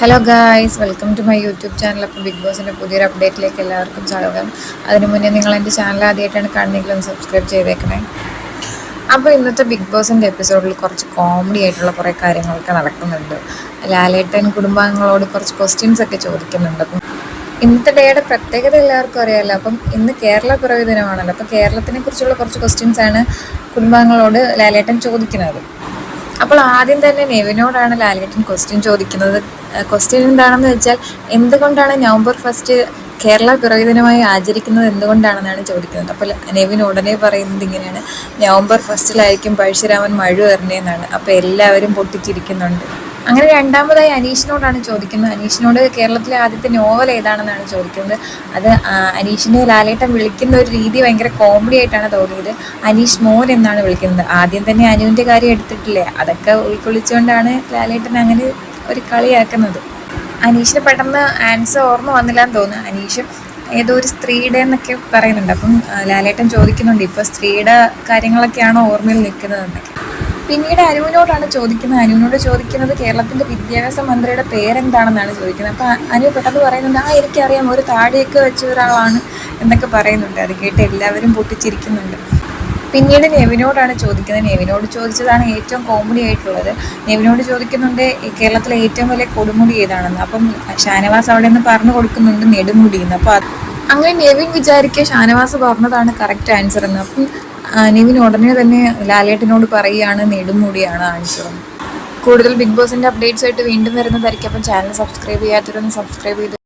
Hello guys welcome to my YouTube channel അപ്പോൾ big ബോസിന്റെ പുതിയൊരു അപ്ഡേറ്റിലേക്ക് എല്ലാവർക്കും സ്വാഗതം. അതിനു മുന്നേ നിങ്ങൾ എന്റെ ചാനൽ ആദ്യമായിട്ടാണ് കാണുന്നെങ്കിൽ ഒന്ന് സബ്സ്ക്രൈബ് ചെയ്തേക്കണേ. അപ്പോൾ ഇന്നത്തെ ബിഗ് ബോസിന്റെ എപ്പിസോഡിൽ കുറച്ച് കോമഡി ആയിട്ടുള്ള കുറേ കാര്യങ്ങളൊക്കെ നടക്കുന്നുണ്ട്. ലാലേട്ടൻ കുടുംബാംഗങ്ങളോട് കുറച്ച് ക്വസ്റ്റ്യൻസ് ഒക്കെ ചോദിക്കുന്നുണ്ട്. അപ്പം ഇന്നത്തെ ഡേയുടെ പ്രത്യേകത എല്ലാവർക്കും അറിയാമല്ലോ അപ്പം ഇന്ന് കേരള പിറവി ദിനമാണല്ലോ. അപ്പോൾ കേരളത്തിനെ കുറിച്ചുള്ള കുറച്ച് ക്വസ്റ്റ്യൻസ് ആണ് കുടുംബാംഗങ്ങളോട് ലാലേട്ടൻ ചോദിക്കുന്നത്. അപ്പോൾ ആദ്യം തന്നെ നെവിനോടാണ് ലാലേട്ടൻ ക്വസ്റ്റ്യൻ ചോദിക്കുന്നത്. ക്വസ്റ്റ്യൻ എന്താണെന്ന് വെച്ചാൽ എന്തുകൊണ്ടാണ് നവംബർ ഫസ്റ്റ് കേരള പിറവി ദിനമായി ആചരിക്കുന്നത് എന്തുകൊണ്ടാണെന്നാണ് ചോദിക്കുന്നത്. അപ്പോൾ നെവിൻ ഉടനെ പറയുന്നത് ഇങ്ങനെയാണ്. നവംബർ ഫസ്റ്റിലായിരിക്കും പഴശ്ശിരാമൻ മഴ എറിഞ്ഞതെന്നാണ് അപ്പോൾ എല്ലാവരും പൊട്ടിച്ചിരിക്കുന്നുണ്ട്. അങ്ങനെ രണ്ടാമതായി അനീഷിനോടാണ് ചോദിക്കുന്നത്. അനീഷിനോട് കേരളത്തിലെ ആദ്യത്തെ നോവൽ ഏതാണെന്നാണ് ചോദിക്കുന്നത്. അത് അനീഷിനെ ലാലേട്ടൻ വിളിക്കുന്ന ഒരു രീതി ഭയങ്കര കോമഡി ആയിട്ടാണ് തോന്നിയത്. അനീഷ് മോൻ എന്നാണ് വിളിക്കുന്നത്. ആദ്യം തന്നെ അനുവിന്റെ കാര്യം എടുത്തിട്ടില്ലേ? അതൊക്കെ ഉൾക്കൊള്ളിച്ചുകൊണ്ടാണ് ലാലേട്ടൻ അങ്ങനെ ഒരു കളിയാക്കുന്നത്. അനീഷിന് പെട്ടെന്ന് ആൻസർ ഓർമ്മ വന്നില്ല എന്ന് തോന്നുന്നു. അനീഷ് ഏതോ ഒരു സ്ത്രീയുടെ എന്നൊക്കെ പറയുന്നുണ്ട്. അപ്പം ലാലേട്ടൻ ചോദിക്കുന്നുണ്ട് ഇപ്പോൾ സ്ത്രീയുടെ കാര്യങ്ങളൊക്കെയാണോ ഓർമ്മയിൽ നിൽക്കുന്നത് എന്നൊക്കെ. പിന്നീട് അനുവിനോടാണ് ചോദിക്കുന്നത്. അനുവിനോട് ചോദിക്കുന്നത് കേരളത്തിന്റെ വിദ്യാഭ്യാസ മന്ത്രിയുടെ പേരെന്താണെന്നാണ് ചോദിക്കുന്നത്. അപ്പോൾ അനു പെട്ടെന്ന് പറയുന്നുണ്ട് ആ എനിക്കറിയാം. ഒരു താടിയൊക്കെ വെച്ച ഒരാളാണ് എന്നൊക്കെ പറയുന്നുണ്ട്. അത് കേട്ട് എല്ലാവരും പൊട്ടിച്ചിരിക്കുന്നുണ്ട്. പിന്നീട് നെവിനോടാണ് ചോദിക്കുന്നത്. നെവിനോട് ചോദിച്ചതാണ് ഏറ്റവും കോമഡി ആയിട്ടുള്ളത്. നെവിനോട് ചോദിക്കുന്നുണ്ട് കേരളത്തിലെ ഏറ്റവും വലിയ കൊടുമുടി ഏതാണെന്ന്? അപ്പം ഷാനവാസ് അവിടെ നിന്ന് പറഞ്ഞു കൊടുക്കുന്നുണ്ട് നെടുമുടി എന്ന് അപ്പോൾ അങ്ങനെ നെവിൻ വിചാരിക്കുക ഷാനവാസ് പറഞ്ഞതാണ് കറക്റ്റ് ആൻസർ എന്ന്. അപ്പം നെവിൻ ഉടനെ തന്നെ ലാലേട്ടനോട് പറയുകയാണ് നെടുമുടിയാണ് ആൻസർ കൂടുതൽ ബിഗ് ബോസിന്റെ അപ്ഡേറ്റ്സ് ആയിട്ട് വീണ്ടും വരുന്നതായിരിക്കും. അപ്പം ചാനൽ സബ്സ്ക്രൈബ് ചെയ്യാത്തവരൊന്ന് സബ്സ്ക്രൈബ് ചെയ്ത്